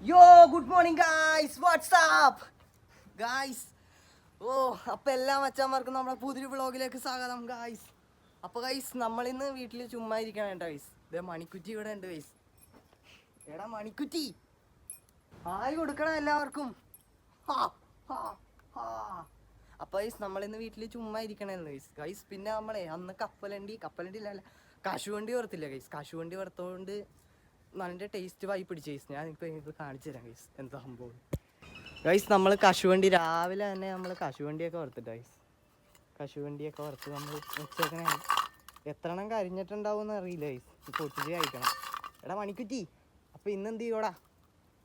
Yo good morning guys what's up guys ഓ അപ്പൊ എല്ലാ മച്ചാന്മാർക്കും നമ്മുടെ പുതിയ വ്ളോഗിലേക്ക് സ്വാഗതം ഗായ്സ് അപ്പോൾ ഗൈസ് നമ്മളിന്ന് വീട്ടിൽ ചുമ്മാ ഇരിക്കണം കേട്ടോ ഗൈസ് ഇതേ മണിക്കുറ്റി ഇവിടെ ഉണ്ട് ഗൈസ് എടാ മണിക്കുറ്റി. ആയി കൊടുക്കണം എല്ലാവർക്കും. ഹാ, ഹാ, ഹാ. അപ്പൊ ഗൈസ് നമ്മളിന്ന് വീട്ടിൽ ചുമ്മാ ഇരിക്കണമെന്ന് ഗൈസ് ഗൈസ് പിന്നെ നമ്മളെ അന്ന് കപ്പലണ്ടി കപ്പലണ്ടി ഇല്ല കശുവണ്ടി വറുത്തില്ല ഗൈസ് കശുവണ്ടി വറുത്തോണ്ട് നല്ല ടേസ്റ്റ് വായി പിടിച്ചു ഗൈസ് ഞാൻ ഇപ്പൊ ഇത് കാണിച്ചു തരാം ഗൈസ് എന്താ സംഭവം. ഗൈസ് നമ്മൾ കശുവണ്ടി രാവിലെ തന്നെ നമ്മൾ കശുവണ്ടിയൊക്കെ വറുത്തിട്ട് ഗൈസ് കശുവണ്ടിയൊക്കെ വറുത്ത് നമ്മൾ വെച്ചേക്കണേ എത്ര എണ്ണം കരിഞ്ഞിട്ടുണ്ടാവും എന്ന് അറിയില്ല ഗൈസ് പൊട്ടിച്ച് കഴിക്കണം. എടാ മണിക്കുറ്റി അപ്പൊ ഇന്ന് എന്ത് ചെയ്യോടാ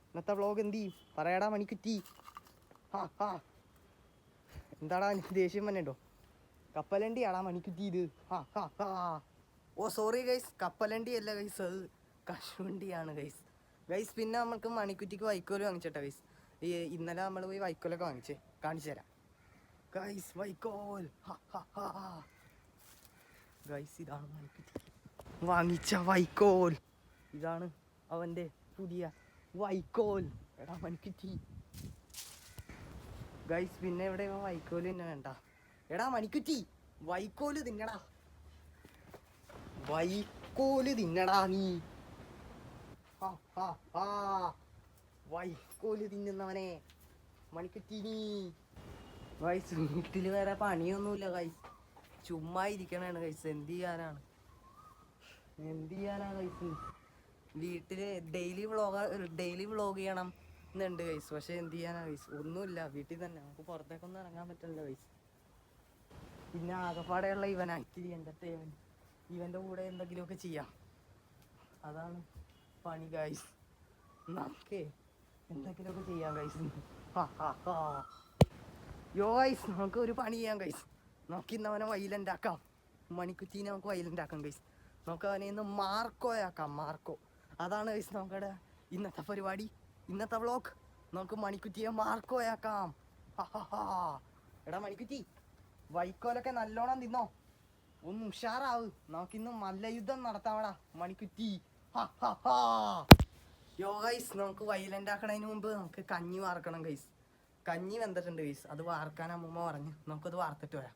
ഇന്നത്തെ വ്ളോഗ് എന്ത് ചെയ്യും? പറയടാ മണിക്കുറ്റി. എന്താടാ ദേഷ്യം ദേഷ്യം വന്നിട്ടോ കപ്പലണ്ടി ആടാ മണിക്കുറ്റി ഇത്. ഓ സോറി ഗൈസ് കപ്പലണ്ടി അല്ല ഗൈസ് അത് കശുവണ്ടിയാണ് ഗൈസ് ഗൈസ് പിന്നെ നമ്മൾക്ക് മണിക്കുറ്റിക്ക് വൈക്കോൽ വാങ്ങിച്ചേട്ടാ ഗൈസ് ഈ ഇന്നലെ നമ്മൾ പോയി വൈക്കോലൊക്കെ വാങ്ങിച്ചേ. കാണിച്ചു തരാം. ഗൈസ് വൈക്കോൽ ഗൈസ് ഇതാണ് മണിക്കുറ്റി. വാങ്ങിച്ച വൈക്കോൽ ഇതാണ് അവന്റെ പുതിയ വൈക്കോൽ എടാ മണിക്കുറ്റി. ഗൈസ് പിന്നെ ഇവിടെ വൈക്കോൽ തന്നെ വേണ്ട എടാ മണിക്കുറ്റി വൈക്കോൽ തിന്നടാ. വൈക്കോൽ തിന്നടാ നീ. വൈക്കോൽ തിന്നുന്നവനെ മണിക്കുറ്റി നീ ഗൈസ് വീട്ടിൽ വേറെ പണിയൊന്നുമില്ല ഗൈസ് ചുമ്മാ ഇരിക്കണാണ് ഗൈസ് എന്ത് ചെയ്യാനാണ്? എന്ത് ചെയ്യാനാ ഗൈസ് വീട്ടിൽ ഡെയിലി വ്ളോഗ് ഡെയിലി വ്ളോഗ് ചെയ്യണം എന്നുണ്ട് ഗൈസ് പക്ഷെ എന്ത് ചെയ്യാനാ ഗൈസ് ഒന്നുമില്ല. വീട്ടിൽ തന്നെ. നമുക്ക് പുറത്തേക്കൊന്നും ഇറങ്ങാൻ പറ്റില്ല ഗൈസ് പിന്നെ ആകെപ്പാടെയുള്ള ഇവൻ ഇത്തിരി എന്റർടൈൻമെന്റ് ഇവന്റെ കൂടെ എന്തെങ്കിലുമൊക്കെ ചെയ്യാം. അതാണ്. പണി ഗൈസ് നമുക്കേ എന്തെങ്കിലുമൊക്കെ ചെയ്യാം ഗൈസ് യോ ഗൈസ് നമുക്ക് ഒരു പണി ചെയ്യാം ഗൈസ് നമുക്ക് ഇന്ന് അവനെ വൈലന്റ് മണിക്കുറ്റീനെ നമുക്ക് വൈലന്റ് ആക്കാം ഗൈസ് നമുക്ക് അവനെ ഇന്ന് മാർക്കോ ആക്കാം മാർക്കോ. അതാണ് ഗൈസ് നമുക്കടെ ഇന്നത്തെ പരിപാടി ഇന്നത്തെ വ്ളോഗ് നമുക്ക് മണിക്കുറ്റിയെ മാർക്കോ ആക്കാം എടാ മണിക്കുറ്റി വൈക്കോലൊക്കെ നല്ലോണം തിന്നോ. ഒന്ന് ഉഷാറാവ്. നമുക്കിന്ന് മല്ലയുദ്ധം നടത്താവടാ മണിക്കുറ്റി യോ ഗൈസ് നമുക്ക് വൈലന്റ് ആക്കണതിന് മുമ്പ് നമുക്ക് കഞ്ഞി വാർക്കണം ഗൈസ് കഞ്ഞി വെന്തിട്ടുണ്ട് ഗൈസ് അത് വാർക്കാൻ അമ്മൂമ്മ പറഞ്ഞു. നമുക്കത് വാർത്തിട്ട് വരാം.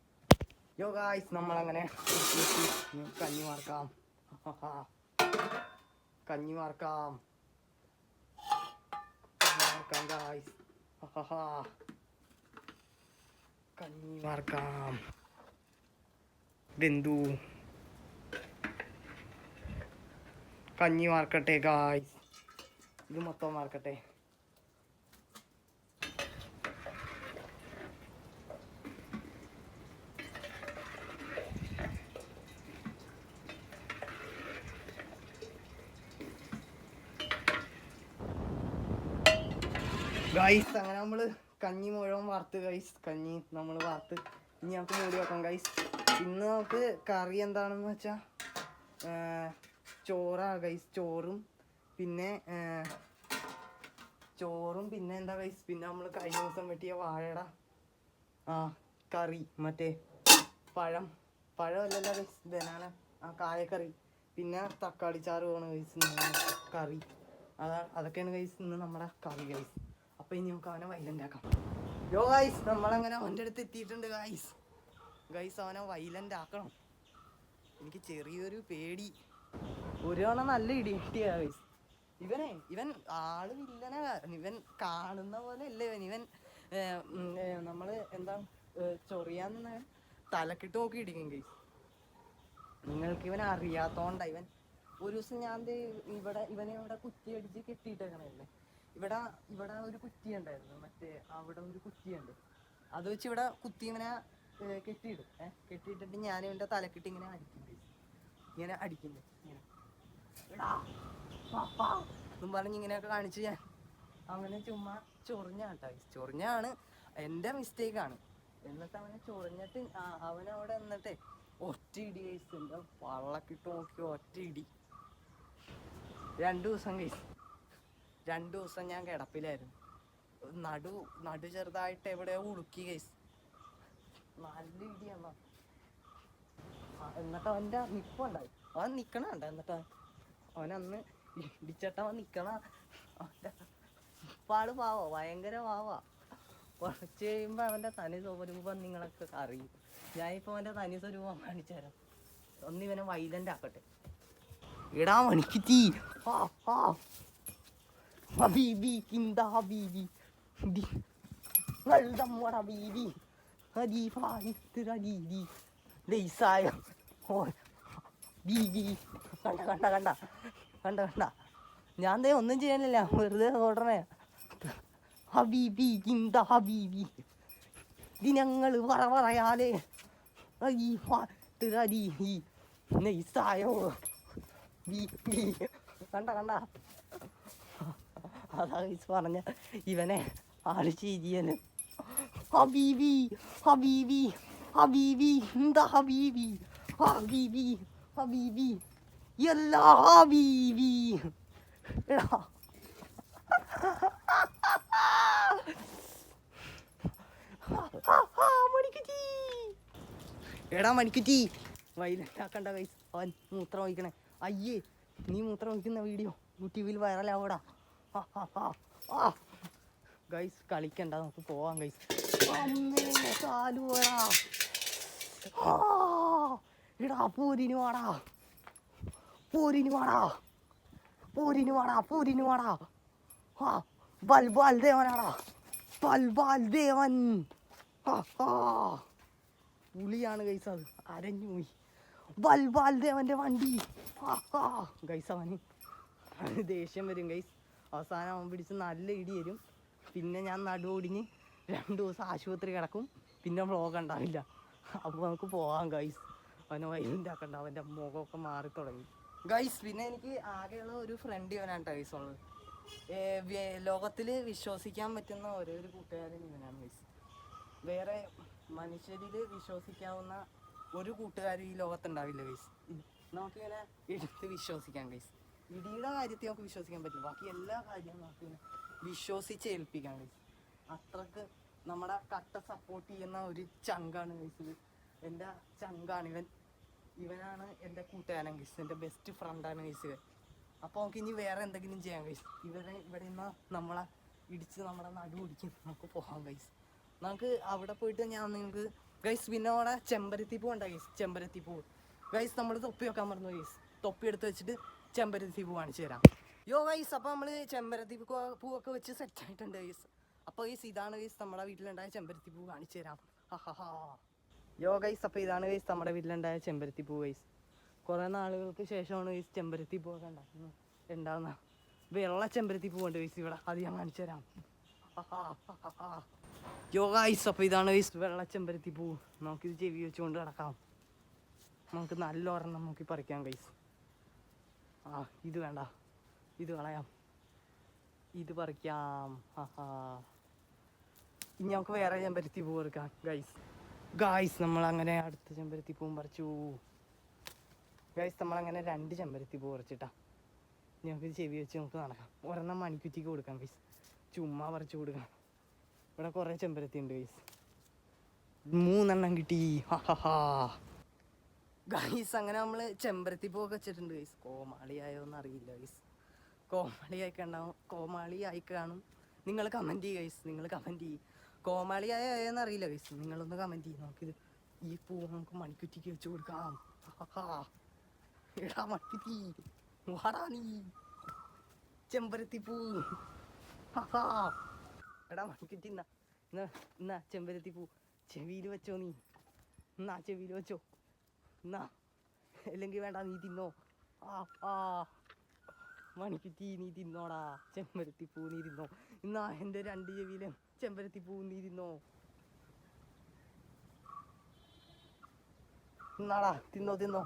യോ ഗൈസ് നമ്മളങ്ങനെ കഞ്ഞി വാർക്കാം. കഞ്ഞി വാർക്കാം. കഞ്ഞി വാർക്കാം. ബിന്ദു. കഞ്ഞി മാർക്കട്ടെ കായ് ഇത് മൊത്തം മാർക്കട്ടെ. ഗൈസ് അങ്ങനെ നമ്മൾ കഞ്ഞി മുഴുവൻ വറുത്ത് ഗൈസ് കഞ്ഞി നമ്മൾ വറുത്ത്. ഇനി നമുക്ക് മൂടി വെക്കാം ഗൈസ് ഇന്ന് നമുക്ക് കറി എന്താണെന്ന് വെച്ചാൽ ചോറാ ഗൈസ് ചോറും. പിന്നെ ചോറും പിന്നെ എന്താ ഗൈസ് പിന്നെ നമ്മൾ കഴിഞ്ഞ ദിവസം വെട്ടിയ വാഴയുടെ ആ കറി മറ്റേ പഴം. പഴമല്ലല്ലോ ഗൈസ് ബനാന ആ കായക്കറി. പിന്നെ തക്കാളി ചാറ് വേണം ഗൈസ് കറി. അതാ അതൊക്കെയാണ് ഗൈസ് ഇന്ന് നമ്മുടെ കറി ഗൈസ് അപ്പൊ ഇനി നമുക്ക് അവനെ വൈലന്റാക്കാം യോ ഗൈസ് നമ്മളങ്ങനെ അവന്റെ അടുത്ത് എത്തിയിട്ടുണ്ട് ഗൈസ് ഗൈസ് അവനെ വൈലന്റ് ആക്കണം എനിക്ക് ചെറിയൊരു പേടി. ഒരു തവണ നല്ല ഇടി കിട്ടിയ ഗൈസ് ഇവനെ ഇവൻ ആൾ വില്ലനെ ഇവൻ കാണുന്ന പോലെ അല്ല ഇവൻ ഇവൻ നമ്മൾ എന്താ ചൊറിയാന്ന് തലക്കിട്ട് നോക്കി ഇടിക്കും ഗൈസ് നിങ്ങൾക്ക് ഇവനെ അറിയാത്തോണ്ട ഇവൻ. ഒരു ദിവസം ഞാൻ ഇവിടെ ഇവനെ ഇവിടെ കുറ്റി അടിച്ച് കെട്ടിയിട്ടേക്കണല്ലേ? ഇവിടെ ഇവിടെ ഒരു കുറ്റി ഉണ്ടായിരുന്നു. മറ്റേ അവിടെ ഒരു കുറ്റിയുണ്ട്. അത് വെച്ച് ഇവിടെ കുത്തി ഏർ, കെട്ടിയിടും. ഏഹ് കെട്ടിയിട്ടിട്ട് ഞാൻ ഇവന്റെ തലക്കിട്ട് ഇങ്ങനെ അടിക്കും. ഇങ്ങനെ അടിക്കുന്നു. എന്നും പറഞ്ഞ് ഇങ്ങനെയൊക്കെ കാണിച്ച് ഞാൻ അങ്ങനെ ചുമ്മാ ചൊറിഞ്ഞാട്ടോ. ചൊറിഞ്ഞാണ് എന്റെ മിസ്റ്റേക്കാണ് എന്നിട്ട് അവനെ ചൊറിഞ്ഞിട്ട് അവൻ അവനവിടെ എന്നിട്ട് ഒറ്റ ഇടി കഴിച്ചു എന്റെ വള്ളക്കിട്ട് നോക്കി ഒറ്റ ഇടി രണ്ടു ദിവസം കഴിച്ചു രണ്ടു ദിവസം ഞാൻ കിടപ്പിലായിരുന്നു. നടു നടു ചെറുതായിട്ട് എവിടെയോ ഉളുക്കി കഴിച്ചു നല്ല ഇടിയാണ് എന്നിട്ട് അവന്റെ നിപ്പുണ്ടായി. അവൻ നിക്കണ കണ്ട എന്നിട്ട് അവൻ അന്ന് ഇടിച്ചട്ട അവൻ നിക്കണ. അവന്റെ പാട് പാവോ ഭയങ്കര പാവാ. കുറച്ച് കഴിയുമ്പോൾ അവന്റെ തനി സ്വരൂപം നിങ്ങളൊക്കെ അറിയും. ഞാനിപ്പോൾ അവന്റെ തനി സ്വരൂപം കാണിച്ചു തരാം. ഒന്ന് ഇവനെ വൈലന്റ് ആക്കട്ടെ. ഇടാ മണിക്ക് തീ. ഹാ ഹാ ബീബി ഹദീഫായിത്തിരീതി ലൈസായ ഓ ബീ ബീ കണ്ട കണ്ട കണ്ട കണ്ട കണ്ട ഞാൻ ദേ ഒന്നും ചെയ്യാനില്ല. വെറുതെ ഓടണേ. ഹബീബി കിന്ത ഹബീബി ദിനങ്ങൾ പറ പറയാലേ ഹദീഫായിത്തിരീതി ലൈസായോ ബീബി കണ്ട കണ്ട. അതാ പറഞ്ഞ ഇവനെ ആൾ ചിരിയന് ഹബീബി ഹബീബി ഹബീബി എന്താ ഹബീബി? ഹബീബി ഹബീബി. എല്ലാ ഹബീബി. എടാ മണിക്കുറ്റി. എടാ മണിക്കുറ്റി കൈസ് അവൻ മൂത്രം ഒഴിക്കണേ. അയ്യേ നീ മൂത്രം ഒഴിക്കുന്ന വീഡിയോ യൂട്യൂബിൽ വൈറലാവടാ ഗൈസ് കളിക്കണ്ട നമുക്ക് പോവാം ഗൈസ് കാലുവാടാ എടാ പൂരിന് വാടാ. പൂരിന് വാടാ. പൂരിന് വാടാ പൂരിന് വാടാ. ആ ബൽബാൽ ദേവനാടാ. ബൽബാൽ ദേവൻ. പുളിയാണ് ഗൈസ് അത്. അരഞ്ഞു പോയി. ബൽബാൽ ദേവന്റെ വണ്ടി. ഗൈസ് അവന് ദേഷ്യം വരും ഗൈസ് അവസാനം അവൻ പിടിച്ച് നല്ല ഇടി വരും. പിന്നെ ഞാൻ നടുവൊടിഞ്ഞ് രണ്ട് ദിവസം ആശുപത്രി കിടക്കും. പിന്നെ വ്ളോഗ് ഉണ്ടാവില്ല. അപ്പോൾ നമുക്ക് പോവാം ഗൈസ് അവനെ ആക്കണ്ട അവന്റെ മുഖമൊക്കെ മാറി തുടങ്ങി. ഗൈസ് പിന്നെ എനിക്ക് ആകെയുള്ള ഒരു ഫ്രണ്ട് ഇവനാണ് ഗൈസ് ഉള്ളത്. ലോകത്തിൽ വിശ്വസിക്കാൻ പറ്റുന്ന ഒരേ ഒരു കൂട്ടുകാരൻ ഇവനാണ് ഗൈസ് വേറെ മനുഷ്യരിൽ വിശ്വസിക്കാവുന്ന ഒരു കൂട്ടുകാരും ഈ ലോകത്തുണ്ടാവില്ല ഗൈസ് നമുക്കിങ്ങനെ എടുത്ത് വിശ്വസിക്കാം ഗൈസ് ഇടിയുടെ കാര്യത്തിൽ നമുക്ക് വിശ്വസിക്കാൻ പറ്റില്ല. ബാക്കി എല്ലാ കാര്യവും നമുക്കിങ്ങനെ വിശ്വസിച്ച് ഏൽപ്പിക്കാം ഗൈസ് അത്രയ്ക്ക് നമ്മുടെ കട്ട സപ്പോർട്ട് ചെയ്യുന്ന ഒരു ചങ്കാണ് ഗൈസ് എന്റെ ചങ്കാണ് ഇവൻ. ഇവനാണ് എന്റെ കൂട്ടുകാരൻ ഗൈസ്. എന്റെ ബെസ്റ്റ് ഫ്രണ്ടാണ് ഗൈസ്. അപ്പോൾ നമുക്ക് ഇനി വേറെ എന്തെങ്കിലും ചെയ്യാം ഗൈസ്. ഇവരെ ഇവിടെ നിന്ന് നമ്മളെ ഇടിച്ച് നമ്മുടെ നടു പിടിക്കും. നമുക്ക് പോകാം ഗൈസ്. നമുക്ക് അവിടെ പോയിട്ട് ഞാൻ നിങ്ങൾക്ക് ഗൈസ് പിന്നെ അവിടെ ചെമ്പരത്തി പൂ ഉണ്ടാ ഗൈസ്? ചെമ്പരത്തി പൂ. ഗൈസ് നമ്മൾ തൊപ്പി വെക്കാൻ മറന്നു ഗൈസ്. തൊപ്പി എടുത്ത് വെച്ചിട്ട് ചെമ്പരത്തി പൂ കാണിച്ചു തരാം. യോ ഗൈസ് അപ്പോൾ നമ്മൾ ചെമ്പരത്തി പൂ പൂവൊക്കെ വെച്ച് സെറ്റ് ആയിട്ടുണ്ട് ഗൈസ്. അപ്പോൾ ഗൈസ് ഇതാണ് ഗൈസ് നമ്മുടെ വീട്ടിലുണ്ടായ ചെമ്പരത്തി പൂ കാണിച്ചു തരാം. യോ ഗൈസ് അപ്പോൾ ഇതാണ് ഗൈസ് നമ്മുടെ വീട്ടിലുണ്ടായ ചെമ്പരത്തി പൂ ഗൈസ് കുറേ നാളുകൾക്ക് ശേഷമാണ് ഗൈസ് ചെമ്പരത്തി പൂവൊക്കെ ഉണ്ടാക്കുന്നത്. ഉണ്ടാകുന്ന വെള്ള ചെമ്പരത്തി പൂവുണ്ട് ഗൈസ് ഇവിടെ. അത് ഞാൻ കാണിച്ചു തരാം. യോ ഗൈസ് അപ്പോൾ ഇതാണ് ഗൈസ് വെള്ള ചെമ്പരത്തി പൂ. നമുക്കിത് ചെവി വെച്ചുകൊണ്ട് കിടക്കാം നമുക്ക് നല്ല ഒരെണ്ണം നോക്കി പറിക്കാം ഗൈസ് ആ ഇത് വേണ്ട. ഇത് കളയാം. ഇത് പറിക്കാം. ഹാ. ഇനി നമുക്ക് വേറെ ചെമ്പരത്തി പൂ എടുക്കാം. ഗൈസ് ഗൈസ് നമ്മൾ അങ്ങനെ അടുത്ത ചെമ്പരത്തി പൂവും പറിച്ചു. ഗൈസ് നമ്മളങ്ങനെ രണ്ട് ചെമ്പരത്തി പൂ പറിച്ചിട്ടാ. നമുക്ക് ചെവി വെച്ച് നമുക്ക് നടക്കാം. ഒരെണ്ണം മണിക്കുറ്റിക്ക് കൊടുക്കാം ഗൈസ് ചുമ്മാ പറിച്ചു കൊടുക്കാം. ഇവിടെ കുറേ ചെമ്പരത്തി ഉണ്ട് ഗൈസ് മൂന്നെണ്ണം കിട്ടി. ഗൈസ് അങ്ങനെ നമ്മൾ ചെമ്പരത്തി പൂവൊക്കെ വെച്ചിട്ടുണ്ട് ഗൈസ് കോമാളിയായോ എന്ന് അറിയില്ല ഗൈസ് കോമാളിയായി കോമാളി ആയി കാണും. നിങ്ങൾ കമന്റ് ചെയ്യുക ഗൈസ് നിങ്ങൾ കമന്റ് ചെയ്യും. കോമാളിയായ എന്ന് അറിയില്ല ഗൈസ് നിങ്ങളൊന്ന് കമന്റ് ചെയ്യും. നമുക്കിത് ഈ പൂ നമുക്ക് മണിക്കുറ്റിക്ക് വെച്ച് കൊടുക്കാം. എടാ മണിക്കുറ്റി വാടാ നീ. ചെമ്പരത്തി പൂ. എടാ മണിക്കുറ്റി എന്നാ എന്നാ ചെമ്പരത്തി പൂ. ചെവിയിൽ വെച്ചോ നീ. എന്നാ ചെവിയിൽ വെച്ചോ. എന്നാ അല്ലെങ്കിൽ വേണ്ട നീ തിന്നോ. ആ ആ മണിക്കുറ്റി നീ തിന്നോടാ. ചെമ്പരത്തി പൂ നീ തിന്നോ. എന്നാ എന്റെ രണ്ട് ചെവിയിലും ചെമ്പരത്തി പൂന്നിരുന്നോ തിന്നാടാ തിന്നോ തിന്നോ.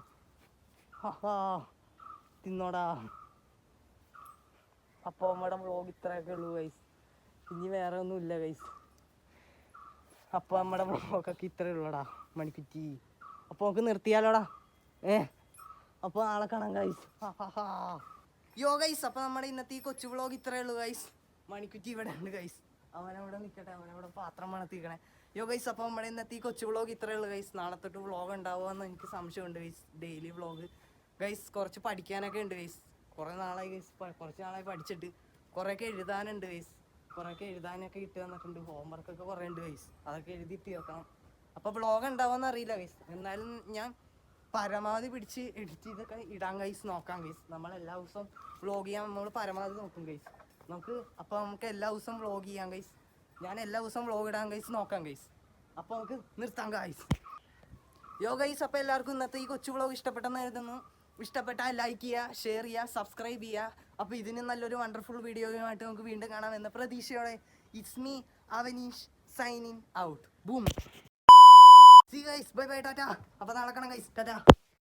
തിന്നോടാ. അപ്പോൾ നമ്മുടെ വ്ളോഗ് ഇത്രയൊക്കെ ഉള്ളൂ ഗൈസ് ഇനി വേറെ ഒന്നുമില്ല ഗൈസ് അപ്പോൾ നമ്മുടെ വ്ളോഗൊക്കെ ഇത്രയേ ഉള്ളൂടാ മണിക്കുറ്റി. അപ്പോൾ നമുക്ക് നിർത്തിയാലോടാ. ഏ? അപ്പോൾ നാളെ കാണാം ഗൈസ് യോ ഗൈസ് അപ്പോൾ നമ്മുടെ ഇന്നത്തെ ഈ കൊച്ചു വ്ളോഗ് ഇത്രയേ ഉള്ളൂ ഗൈസ് മണിക്കുറ്റി ഇവിടെ ഉണ്ട് ഗൈസ് അവനവിടെ നിൽക്കട്ടെ അവനവിടെ പാത്രം മണത്തിക്കണേ യോ ഗൈസ് അപ്പോൾ നമ്മുടെ ഇന്നത്തെ ഈ കൊച്ചു വ്ളോഗ് ഇത്രയേ ഉള്ളൂ ഗൈസ് നാളെ തൊട്ട് വ്ളോഗ് ഉണ്ടാവുമെന്ന് എനിക്ക് സംശയമുണ്ട് ഗൈസ് ഡെയിലി വ്ളോഗ് ഗൈസ് കുറച്ച് പഠിക്കാനൊക്കെ ഉണ്ട് ഗൈസ് കുറേ നാളായി ഗൈസ് കുറച്ച് നാളായി പഠിച്ചിട്ട്. കുറേയൊക്കെ എഴുതാനുണ്ട് ഗൈസ് കുറേയൊക്കെ എഴുതാനൊക്കെ ഇട്ട് തന്നിട്ടുണ്ട് ഹോംവർക്കൊക്കെ കുറേ ഉണ്ട് ഗൈസ് അതൊക്കെ എഴുതി തീർക്കണം അപ്പോൾ വ്ളോഗ് ഉണ്ടാവുമെന്ന് അറിയില്ല ഗൈസ് എന്നാലും ഞാൻ പരമാവധി പിടിച്ച് എഡിറ്റ് ചെയ്തൊക്കെ ഇടാൻ ഗൈസ് നോക്കാം ഗൈസ് നമ്മൾ എല്ലാ ദിവസവും വ്ളോഗ് ചെയ്യാൻ നമ്മൾ പരമാവധി നോക്കും ഗൈസ് നമുക്ക് അപ്പോൾ നമുക്ക് എല്ലാ ദിവസവും വ്ളോഗ് ചെയ്യാം കൈസ് ഞാൻ എല്ലാ ദിവസവും വ്ളോഗ് ഇടാൻ കൈസ് നോക്കാം കൈസ് അപ്പോൾ നമുക്ക് നിർത്താം കൈസ് യോ കൈസ് അപ്പോൾ എല്ലാവർക്കും ഇന്നത്തെ ഈ കൊച്ചു വ്ളോഗ് ഇഷ്ടപ്പെട്ടെന്ന് കരുതുന്നു. ഇഷ്ടപ്പെട്ടാൽ ലൈക്ക് ചെയ്യുക ഷെയർ ചെയ്യുക സബ്സ്ക്രൈബ് ചെയ്യുക. അപ്പോൾ ഇതിന് നല്ലൊരു വണ്ടർഫുൾ വീഡിയോയുമായിട്ട് നമുക്ക് വീണ്ടും കാണാം എന്ന പ്രതീക്ഷയോടെ it's me Avaneesh signing out boom see guys bye bye tata. അപ്പോൾ നാളെ കാണാം ഗൈസ് ടാറ്റ.